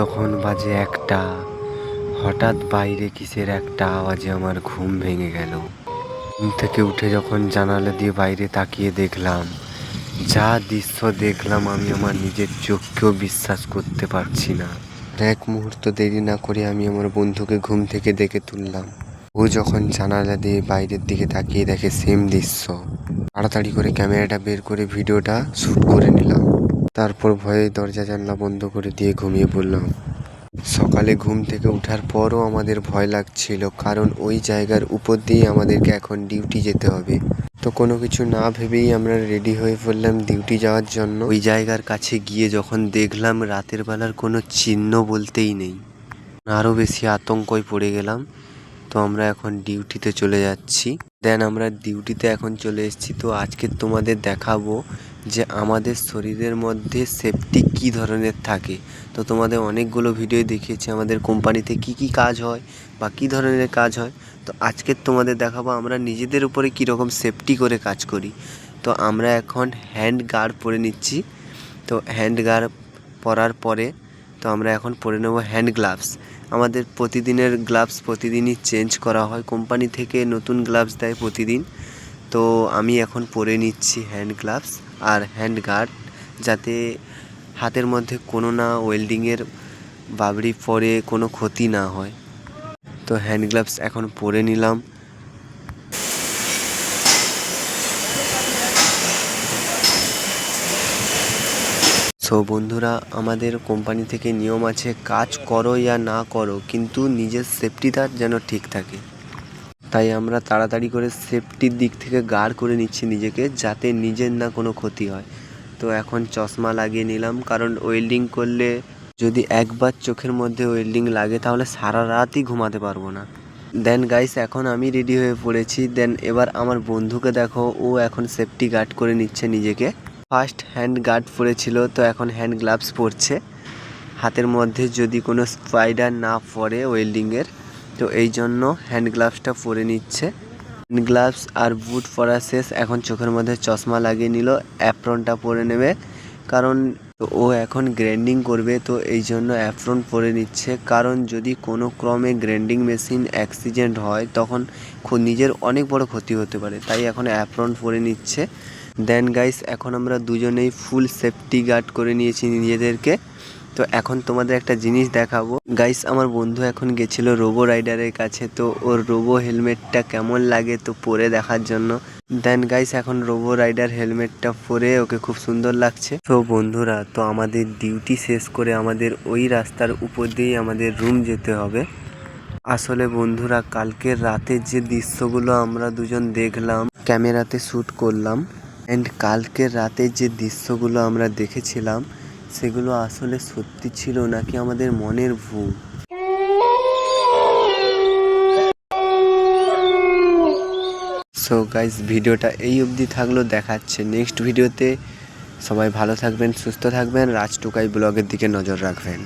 তখন বাজে একটা। হঠাৎ বাইরে কিসের একটা আওয়াজে আমার ঘুম ভেঙে গেল। ঘুম থেকে উঠে যখন জানালা দিয়ে বাইরে তাকিয়ে দেখলাম, যা দৃশ্য দেখলাম আমি আমার নিজের চোখকেও বিশ্বাস করতে পারছি না। এক মুহূর্ত দেরি না করে আমি আমার বন্ধুকে ঘুম থেকে ডেকে তুললাম। ও যখন জানালা দিয়ে বাইরের দিকে তাকিয়ে দেখে সেম দৃশ্য। তাড়াতাড়ি করে ক্যামেরাটা বের করে ভিডিওটা শ্যুট করে নিলাম। তারপর ভয়ে দরজা জানলা বন্ধ করে দিয়ে ঘুমিয়ে পড়লাম। সকালে ঘুম থেকে ওঠার পরও আমাদের ভয় লাগছিল, কারণ ওই জায়গার উপর দিয়ে আমাদেরকে এখন ডিউটি যেতে হবে। তো কোনো কিছু না ভেবেই আমরা রেডি হয়ে পড়লাম ডিউটি যাওয়ার জন্য। ওই জায়গার কাছে গিয়ে যখন দেখলাম রাতের বেলার কোনো চিহ্ন বলতেই নেই। আরও বেশি আতঙ্কই পড়ে গেলাম, তো আমরা এখন ডিউটিতে চলে যাচ্ছি। দেন আমরা ডিউটিতে এখন চলে এসেছি, তো আজকে তোমাদের দেখাবো যে আমাদের শরীরের মধ্যে সেফটি কী ধরনের থাকে? তো তোমাদের অনেকগুলো ভিডিও দেখিয়েছি, আমাদের কোম্পানিতে কি কি কাজ হয় বা কী ধরনের কাজ হয়। তো আজকে তোমাদের দেখাবো আমরা নিজেদের উপরে কীরকম সেফটি করে কাজ করি। তো আমরা এখন হ্যান্ড গার্ড পরে নিচ্ছি। তো হ্যান্ড গার্ড পরার পরে, তো আমরা এখন পরে নেব হ্যান্ড গ্লাভস আমাদের প্রতিদিনের গ্লাভস প্রতিদিনই চেঞ্জ করা হয়। কোম্পানি থেকে নতুন গ্লাভস দেয় প্রতিদিন। তো আমি এখন পরে নিচ্ছি হ্যান্ড গ্লাভস আর হ্যান্ড গার্ড যাতে হাতের মধ্যে কোনো না ওয়েল্ডিংয়ের বাবরি পরে কোনো ক্ষতি না হয়। তো হ্যান্ড গ্লাভস এখন পরে নিলাম। সো বন্ধুরা, আমাদের কোম্পানি থেকে নিয়ম আছে, কাজ করো, ইয়া না করো, কিন্তু নিজের সেফটিটা যেন ঠিক থাকে। তাই আমরা তাড়াতাড়ি করে সেফটির দিক থেকে গার্ড করে নিচ্ছি নিজেকে, যাতে নিজের না কোনো ক্ষতি হয়। তো এখন চশমা লাগিয়ে নিলাম, কারণ ওয়েল্ডিং করলে যদি একবার চোখের মধ্যে ওয়েল্ডিং লাগে, তাহলে সারা রাতই ঘুমাতে পারব না। দেন গাইস এখন আমি রেডি হয়ে পড়েছি। দেন এবার আমার বন্ধুকে দেখো, ও এখন সেফটি গার্ড করে নিচ্ছে নিজেকে। ফার্স্ট হ্যান্ড গার্ড পরেছিল, তো এখন হ্যান্ড গ্লাভস পরছে। হাতের মধ্যে যদি কোনো স্পাইডার না পড়ে ওয়েল্ডিংয়ের তো এই জন্য হ্যান্ড গ্লাভসটা পরে নিচ্ছে। হ্যান্ড গ্লাভস আর বুট পরা শেষ। এখন চোখের মধ্যে চশমা লাগিয়ে নিল অ্যাপ্রনটা পরে নেবে। কারণ ও এখন গ্র্যান্ডিং করবে, তো এই জন্য অ্যাপ্রন পরে নিচ্ছে। কারণ যদি কোনো ক্রমে গ্র্যান্ডিং মেশিন অ্যাক্সিডেন্ট হয়, তখন নিজের অনেক বড় ক্ষতি হতে পারে। তাই এখন অ্যাপ্রন পরে নিচ্ছে। দেন গাইস এখন আমরা দুজনেই ফুল সেফটি গার্ড করে নিয়েছি নিজেদেরকে। তো এখন তোমাদের একটা জিনিস দেখাবো। গাইস আমার বন্ধু এখন গেছিল রোবো রাইডারের কাছে, তো ওর রোবো হেলমেটটা কেমন লাগে তো পরে দেখার জন্য। দেন গাইস এখন রোবো রাইডার হেলমেটটা পরে ওকে খুব সুন্দর লাগছে। তো বন্ধুরা, তো আমাদের ডিউটি শেষ করে আমাদের ওই রাস্তার উপর দিয়েই আমাদের রুম যেতে হবে। আসলে বন্ধুরা, কালকের রাতে যে দৃশ্যগুলো আমরা দুজন দেখলাম, ক্যামেরাতে শ্যুট করলাম। অ্যান্ড কালকের রাতে যে দৃশ্যগুলো আমরা দেখেছিলাম, সেগুলো আসলে সত্যি ছিল নাকি আমাদের মনের ভুল? সো গাইজ ভিডিওটা এই অবধি থাকল, দেখাচ্ছে নেক্সট ভিডিওতে সবাই ভালো থাকবেন, সুস্থ থাকবেন, রাজ টুকাই ব্লগের দিকে নজর রাখবেন।